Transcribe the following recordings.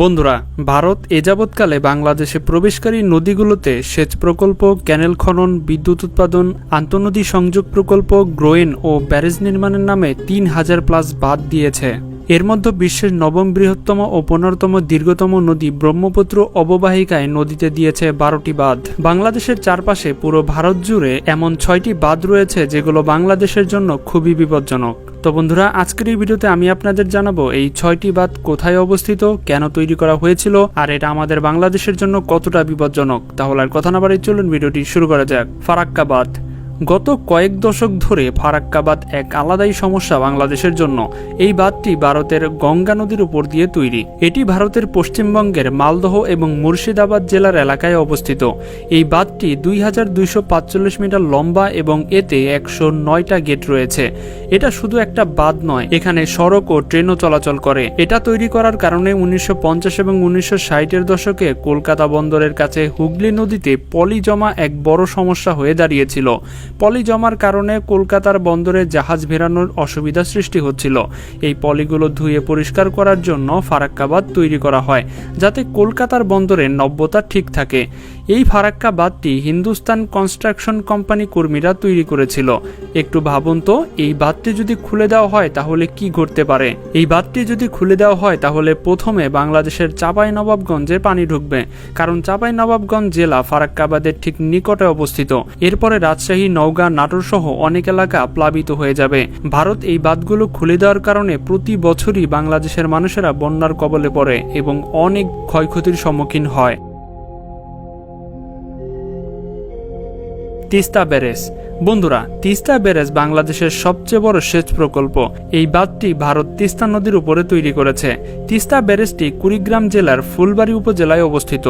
বন্ধুরা, ভারত এ যাবৎকালে বাংলাদেশে প্রবেশকারী নদীগুলোতে সেচ প্রকল্প, ক্যানেল খনন, বিদ্যুৎ উৎপাদন, আন্তঃনদী সংযোগ প্রকল্প, গ্রোয়েন ও ব্যারেজ নির্মাণের নামে তিন হাজার প্লাস বাদ দিয়েছে। এর মধ্যে বিশ্বের নবম বৃহত্তম ও পনেরোতম দীর্ঘতম নদী ব্রহ্মপুত্র অববাহিকায় নদীতে দিয়েছে বারোটি বাঁধ। বাংলাদেশের চারপাশে পুরো ভারত জুড়ে এমন ছয়টি বাঁধ রয়েছে যেগুলো বাংলাদেশের জন্য খুবই বিপজ্জনক। তো বন্ধুরা, আজকের এই ভিডিওতে আমি আপনাদের জানাব এই ছয়টি বাদ কোথায় অবস্থিত, কেন তৈরি করা হয়েছিল, আর এটা আমাদের বাংলাদেশের জন্য কতটা বিপজ্জনক। তাহলে আর কথা না বাড়ি চলুন, ভিডিওটি শুরু করা যাক। ফারাক্কা বাঁধ। গত কয়েক দশক ধরে ফারাক্কাবাদ এক আলাদাই সমস্যা বাংলাদেশের জন্য। এই বাঁধটি ভারতের গঙ্গা নদীর উপর দিয়ে তৈরি। এটি ভারতের পশ্চিমবঙ্গের মালদহ এবং মুর্শিদাবাদ জেলার এলাকায় অবস্থিত। এই বাঁধটি দুই মিটার লম্বা এবং এতে একশো নয়টা গেট রয়েছে। এটা শুধু একটা বাঁধ নয়, এখানে সড়ক ও ট্রেনও চলাচল করে। এটা তৈরি করার কারণে উনিশশো পঞ্চাশ এবং উনিশশো ষাটের দশকে কলকাতা বন্দরের কাছে হুগলি নদীতে পলি জমা এক বড় সমস্যা হয়ে দাঁড়িয়েছিল। পলি জমার কারণে কলকাতার বন্দরে জাহাজ ভেরানোর অসুবিধা সৃষ্টি হচ্ছিল। এই পলিগুলো ধুয়ে পরিষ্কার করার জন্য ফারাক্কাবাদ তৈরি করা হয়, যাতে কলকাতার বন্দরে নব্যতা ঠিক থাকে। এই ফারাক্কা বাঁধটি হিন্দুস্তান কনস্ট্রাকশন কোম্পানি কর্মীরা তৈরি করেছিল। একটু ভাবুন তো, এই বাঁধটি যদি খুলে দেওয়া হয় তাহলে কি ঘটতে পারে? এই বাঁধটি যদি খুলে দেওয়া হয় তাহলে প্রথমে বাংলাদেশের চাপাই নবাবগঞ্জে পানি ঢুকবে, কারণ চাপাই নবাবগঞ্জ জেলা ফারাক্কাবাদের ঠিক নিকটে অবস্থিত। এরপরে রাজশাহী নওগাঁ, নাটোর সহ অনেক এলাকা প্লাবিত হয়ে যাবে। ভারত এই বাঁধগুলো খুলে দেওয়ার কারণে প্রতি বছরই বাংলাদেশের মানুষেরা বন্যার কবলে পড়ে এবং অনেক ক্ষয়ক্ষতির সম্মুখীন হয়। তিস্তা ব্যারেজ বন্ধুরা, তিস্তা ব্যারেজ বাংলাদেশের সবচেয়ে বড় সেচ প্রকল্প। এই বাঁধটি ভারত তিস্তা নদীর উপরে তৈরি করেছে। তিস্তা ব্যারেজটি কুড়িগ্রাম জেলার ফুলবাড়ি উপজেলায় অবস্থিত।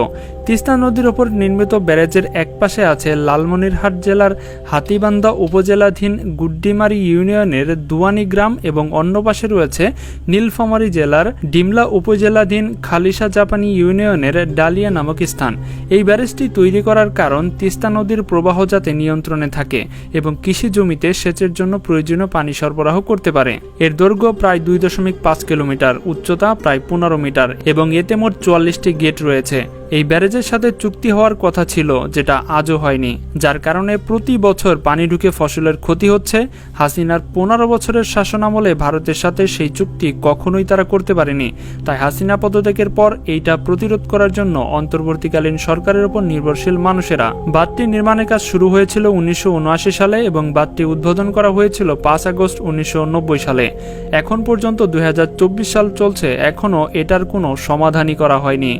তিস্তা নদীর ওপর নির্মিত ব্যারেজের এক পাশে আছে লালমনিরহাট জেলার হাতিবান্ধা উপজেলাধীন গুড্ডিমারি ইউনিয়নের দুয়ানি গ্রাম এবং অন্য পাশে রয়েছে নীলফামারী জেলার ডিমলা উপজেলাধীন খালিশা জাপানি ইউনিয়নের ডালিয়া নামক স্থান। এই ব্যারেজটি তৈরি করার কারণ তিস্তা নদীর প্রবাহ যাতে নিয়ন্ত্রণে থাকে। এবং কৃষি জমিতে সেচের জন্য প্রয়োজনীয় পানি সরবরাহ করতে পারে। এর দৈর্ঘ্য প্রায় দুই দশমিক পাঁচ কিলোমিটার, উচ্চতা প্রায় পনেরো মিটার এবং এতে মোট চুয়াল্লিশটি গেট রয়েছে। এই ব্যারেজের সাথে চুক্তি হওয়ার কথা ছিল, যেটা আজও হয়নি। যার কারণে প্রতি বছর পানি ঢুকে ফসলের ক্ষতি হচ্ছে। হাসিনার পনেরো বছরের শাসনামলে ভারতের সাথে সেই চুক্তি কখনোই তারা করতে পারেনি। তাই হাসিনা পদত্যাগের পর এইটা প্রতিরোধ করার জন্য অন্তর্বর্তীকালীন সরকারের উপর নির্ভরশীল মানুষেরা। বাঁধটি নির্মাণের কাজ শুরু হয়েছিল উনিশশো উনআশি সালে এবং বাঁধটি উদ্বোধন করা হয়েছিল পাঁচ আগস্ট উনিশশো নব্বই সালে। এখন পর্যন্ত দু হাজার চব্বিশ সাল চলছে, এখনও এটার কোনো সমাধানই করা হয়নি।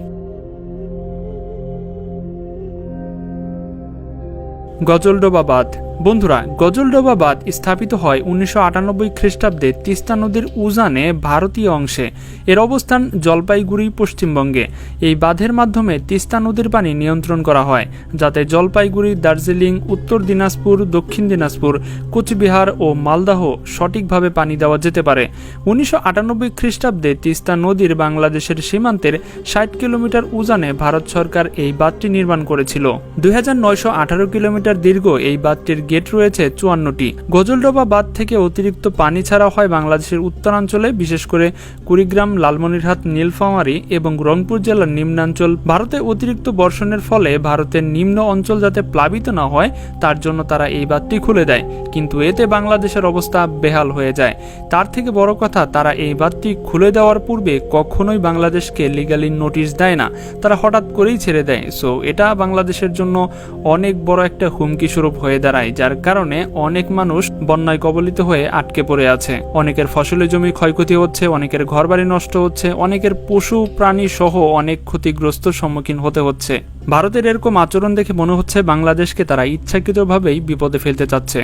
গজলডোবা বাঁধ। বন্ধুরা, গজলডোবা বাঁধ স্থাপিত হয় উনিশশো আটানব্বই খ্রিস্টাব্দে তিস্তা নদীর উজানে ভারতীয় অংশে। এর অবস্থান জলপাইগুড়ি, পশ্চিমবঙ্গে। এই বাঁধের মাধ্যমে তিস্তা নদীর পানি নিয়ন্ত্রণ করা হয়, যাতে জলপাইগুড়ি, দার্জিলিং, উত্তর দিনাজপুর, দক্ষিণ দিনাজপুর, কোচবিহার ও মালদাহ সঠিকভাবে পানি দেওয়া যেতে পারে। উনিশশো আটানব্বই খ্রিস্টাব্দে তিস্তা নদীর বাংলাদেশের সীমান্তের ষাট কিলোমিটার উজানে ভারত সরকার এই বাঁধটি নির্মাণ করেছিল। দুই হাজার নয়শো আঠারো কিলোমিটার দীর্ঘ এই বাঁধটির গেট রয়েছে চুয়ান্নটি। গজলডোবা বাঁধ থেকে অতিরিক্ত পানি ছাড়া হয় বাংলাদেশের উত্তরাঞ্চলে, বিশেষ করে কুড়িগ্রাম, লালমনিরহাট, নীলফামারী এবং রংপুর জেলার নিম্নাঞ্চল। ভারতে অতিরিক্ত বর্ষণের ফলে ভারতের নিম্ন অঞ্চল যাতে প্লাবিত না হয়, তার জন্য তারা এই বাঁধটি খুলে দেয়। কিন্তু এতে বাংলাদেশের অবস্থা বেহাল হয়ে যায়। তার থেকে বড় কথা, তারা এই বাঁধটি খুলে দেওয়ার পূর্বে কখনোই বাংলাদেশকে লিগালি নোটিশ দেয় না। তারা হঠাৎ করেই ছেড়ে দেয়। সো এটা বাংলাদেশের জন্য অনেক বড় একটা হুমকি স্বরূপ হয়ে দাঁড়ায়। যার কারণে অনেক মানুষ বন্যায় কবলিত হয়ে আটকে পড়ে আছে। অনেকের ফসলের জমি ক্ষয়ক্ষতি হচ্ছে, অনেকের ঘরবাড়ি নষ্ট হচ্ছে, অনেকের পশু, প্রাণী সহ অনেক ক্ষতিগ্রস্ত সম্মুখীন হতে হচ্ছে। ভারতের এরকম আচরণ দেখে মনে হচ্ছে বাংলাদেশকে তারা ইচ্ছাকৃতভাবেই বিপদে ফেলতে চাচ্ছে।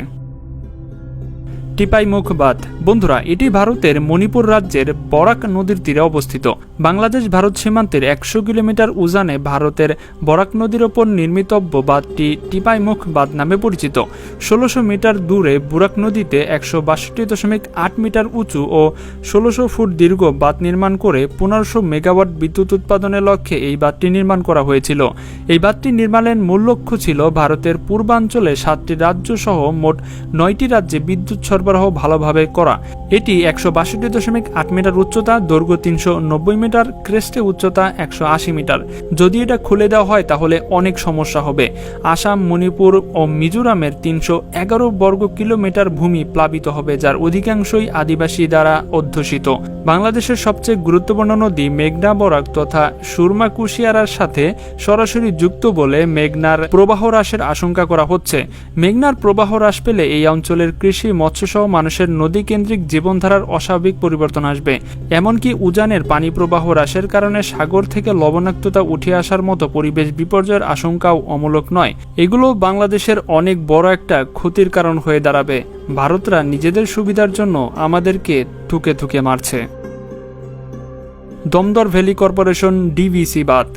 টিপাই মুখ বাঁধ বন্ধুরা, এটি ভারতের মণিপুর রাজ্যের বরাক নদীর তীরে অবস্থিত। বাংলাদেশ ভারত সীমান্তের একশো কিলোমিটার উজানে ভারতের বরাক নদীর ওপর নির্মিতব্য বাঁধটি টিপাই মুখ বাঁধ নামে পরিচিত। ষোলোশো মিটার দূরে বুরাক নদীতে একশো বাষট্টি দশমিক আট মিটার উঁচু ও ষোলোশো ফুট দীর্ঘ বাঁধ নির্মাণ করে পনেরোশো মেগাওয়াট বিদ্যুৎ উৎপাদনের লক্ষ্যে এই বাঁধটি নির্মাণ করা হয়েছিল। এই বাঁধটি নির্মাণের মূল লক্ষ্য ছিল ভারতের পূর্বাঞ্চলে সাতটি রাজ্য সহ মোট নয়টি রাজ্যে বিদ্যুৎ সরবরাহ সরবরাহ ভালোভাবে করা। এটি একশো বাষট্টি দশমিক আট মিটার উচ্চতা, দৈর্ঘ্য তিনশো নব্বই মিটার, ক্রেস্টে উচ্চতা একশো আশি মিটার। যদি এটা খুলে দেওয়া হয়, তাহলে অনেক সমস্যা হবে। আসাম, মণিপুর ও মিজোরামের তিনশো এগারো বর্গ কিলোমিটার ভূমি প্লাবিত হবে, যার অধিকাংশই আদিবাসী দ্বারা অধ্যুষিত। বাংলাদেশের সবচেয়ে গুরুত্বপূর্ণ নদী মেঘনা বরাক তথা সুরমা কুশিয়ারার সাথে সরাসরি যুক্ত বলে মেঘনার প্রবাহ হ্রাসের আশঙ্কা করা হচ্ছে। মেঘনার প্রবাহ হ্রাস পেলে এই অঞ্চলের কৃষি মৎস্যসহ মানুষের নদীকেন্দ্রিক জীবনধারার অস্বাভাবিক পরিবর্তন আসবে। এমনকি উজানের পানি প্রবাহ হ্রাসের কারণে সাগর থেকে লবণাক্ততা উঠে আসার মতো পরিবেশ বিপর্যয়ের আশঙ্কাও অমূলক নয়। এগুলো বাংলাদেশের অনেক বড় একটা ক্ষতির কারণ হয়ে দাঁড়াবে। ভারতরা নিজেদের সুবিধার জন্য আমাদেরকে থুকে থুকে মারছে। দমদর ভ্যালি কর্পোরেশন ডিভিসি বাঁধ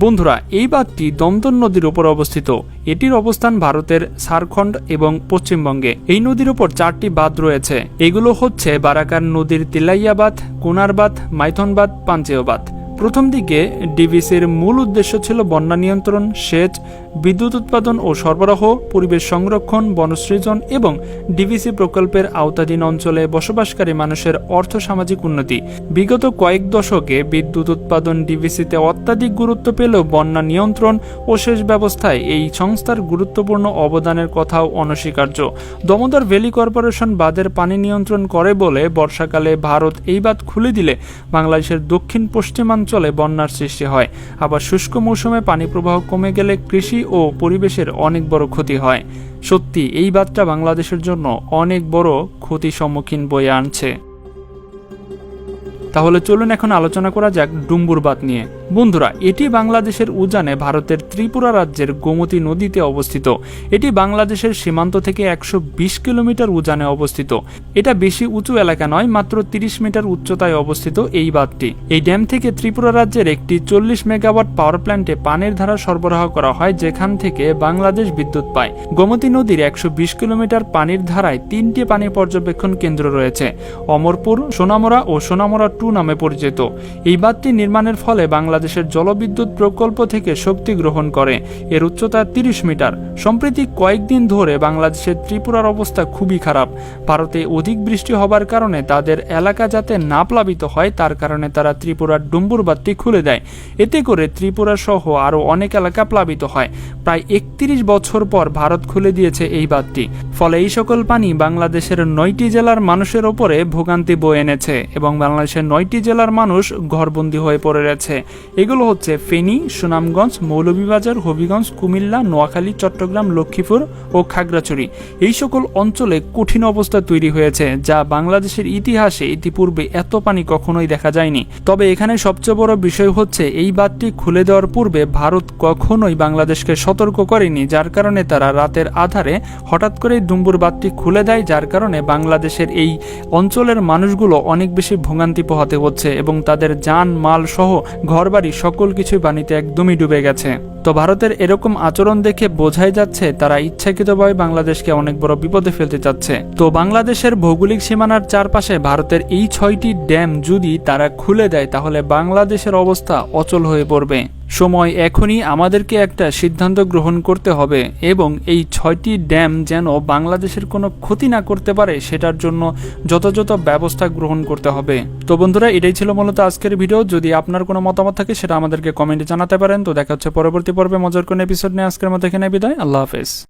বন্ধুরা, এই বাঁধটি দমদম নদীর উপর অবস্থিত। এটির অবস্থান ভারতের ঝাড়খণ্ড এবং পশ্চিমবঙ্গে। এই নদীর উপর চারটি বাঁধ রয়েছে। এগুলো হচ্ছে বারাকার নদীর তিলাইয়া বাঁধ কোনার বাঁধ মাইথন বাঁধ পাঞ্চেয় বাঁধ প্রথম দিকে ডিভিসির মূল উদ্দেশ্য ছিল বন্যা নিয়ন্ত্রণ, সেচ বিদ্যুৎ উৎপাদন ও সরবরাহ, পরিবেশ সংরক্ষণ, বনসৃজন এবং ডিভিসি প্রকল্পের আওতাধীন অঞ্চলে বসবাসকারী মানুষের অর্থ সামাজিক উন্নতি। বিগত কয়েক দশকে বিদ্যুৎ উৎপাদন ডিভিসিতে অত্যাধিক গুরুত্ব পেলেও বন্যা নিয়ন্ত্রণ ও সেচ ব্যবস্থায় এই সংস্থার গুরুত্বপূর্ণ অবদানের কথাও অনস্বীকার্য। দমোদর ভ্যালি কর্পোরেশন বাঁধের পানি নিয়ন্ত্রণ করে বলে, বর্ষাকালে ভারত এই বাঁধ খুলে দিলে বাংলাদেশের দক্ষিণ পশ্চিমাঞ্চলে বন্যার সৃষ্টি হয়। আবার শুষ্ক মৌসুমে পানি প্রবাহ কমে গেলে কৃষি ও পরিবেশের অনেক বড় ক্ষতি হয়। সত্যি, এই বাচ্চা বাংলাদেশের জন্য অনেক বড় ক্ষতি সম্মুখীন বয়ে আনছে। তাহলে চলুন এখন আলোচনা করা যাক ডুম্বুর বাত নিয়ে। বন্ধুরা, এটি বাংলাদেশের উজানে ভারতের ত্রিপুরা রাজ্যের গোমতী নদীতে অবস্থিত। এটি বাংলাদেশের সীমান্ত থেকে একশো বিশ কিলোমিটার উজানে অবস্থিত। এটা বেশি উঁচু এলাকা নয়, মাত্র তিরিশ মিটার উচ্চতায় অবস্থিত এই বাঁধটি। এই ড্যাম থেকে ত্রিপুরা রাজ্যের একটি চল্লিশ মেগাওয়াট পাওয়ার প্ল্যান্টে পানির ধারা সরবরাহ করা হয়, যেখান থেকে বাংলাদেশ বিদ্যুৎ পায়। গোমতী নদীর একশো বিশ কিলোমিটার পানির ধারায় তিনটি পানি পর্যবেক্ষণ কেন্দ্র রয়েছে। অমরপুর সোনামরা ও সোনামরা টু নামে পরিচিত। এই বাঁধটি নির্মাণের ফলে বাংলাদেশের জলবিদ্যুৎ প্রকল্প থেকে শক্তি গ্রহণ করে। এর উচ্চতা তিরিশ মিটার। সম্প্রতি কয়েকদিন ধরে বাংলাদেশের ত্রিপুরার অবস্থা খুবই খারাপ। ভারতে অধিক বৃষ্টি হবার কারণে তাদের এলাকা যাতে না প্লাবিত হয়, তার কারণে তারা ত্রিপুরার ডুম্বুর বাঁধটি খুলে দেয়। এতে করে ত্রিপুরা সহ আরও অনেক এলাকা প্লাবিত হয়। প্রায় একত্রিশ বছর পর ভারত খুলে দিয়েছে এই বাঁধটি। ফলে এই সকল পানি বাংলাদেশের নয়টি জেলার মানুষের ওপরে ভোগান্তি বয়ে এনেছে এবং বাংলাদেশের নয়টি জেলার মানুষ ঘরবন্দি হয়ে পড়ে রয়েছে। এগুলো হচ্ছে ফেনী, সুনামগঞ্জ, মৌলভীবাজার, হবিগঞ্জ, কুমিল্লা, নোয়াখালী, চট্টগ্রাম, লক্ষ্মীপুর ও খাগড়াছড়ি। এই সকল অঞ্চলে কঠিন অবস্থা তৈরি হয়েছে, যা বাংলাদেশের ইতিহাসে ইতিপূর্বে এত পানি কখনোই দেখা যায়নি। তবে এখানে সবচেয়ে বড় বিষয় হচ্ছে, এই বাঁধটি খুলে দেওয়ার পূর্বে ভারত কখনোই বাংলাদেশকে সতর্ক করেনি, যার কারণে তারা রাতের আধারে হঠাৎ করে ডুম্বুর বাঁধটি খুলে দেয়, যার কারণে বাংলাদেশের এই অঞ্চলের মানুষগুলো অনেক বেশি ভোগান্তি পোহাতে হচ্ছে এবং তাদের যান, মাল সহ ঘরবাড়ি সকল কিছুই পানিতে একদমই ডুবে গেছে। তো ভারতের এরকম আচরণ দেখে বোঝাই যাচ্ছে তারা ইচ্ছাকৃতভাবে বাংলাদেশকে অনেক বড় বিপদে ফেলতে চাচ্ছে। তো বাংলাদেশের ভৌগোলিক সীমানার চারপাশে ভারতের এই ছয়টি ড্যাম যদি তারা খুলে দেয়, তাহলে বাংলাদেশের অবস্থা অচল হয়ে পড়বে। সময় এখনই আমাদেরকে একটা সিদ্ধান্ত গ্রহণ করতে হবে এবং এই ছয়টি ড্যাম যেন বাংলাদেশের কোনো ক্ষতি না করতে পারে সেটার জন্য যথাযথ ব্যবস্থা গ্রহণ করতে হবে। তো বন্ধুরা, এটাই ছিল মূলত আজকের ভিডিও। যদি আপনার কোনো মতামত থাকে, সেটা আমাদেরকে কমেন্টে জানাতে পারেন। তো দেখা হচ্ছে পরবর্তী পর্বে মজার কোনো এপিসোড নিয়ে। আজকের মতো এখানে বিদায়। আল্লাহ হাফেজ।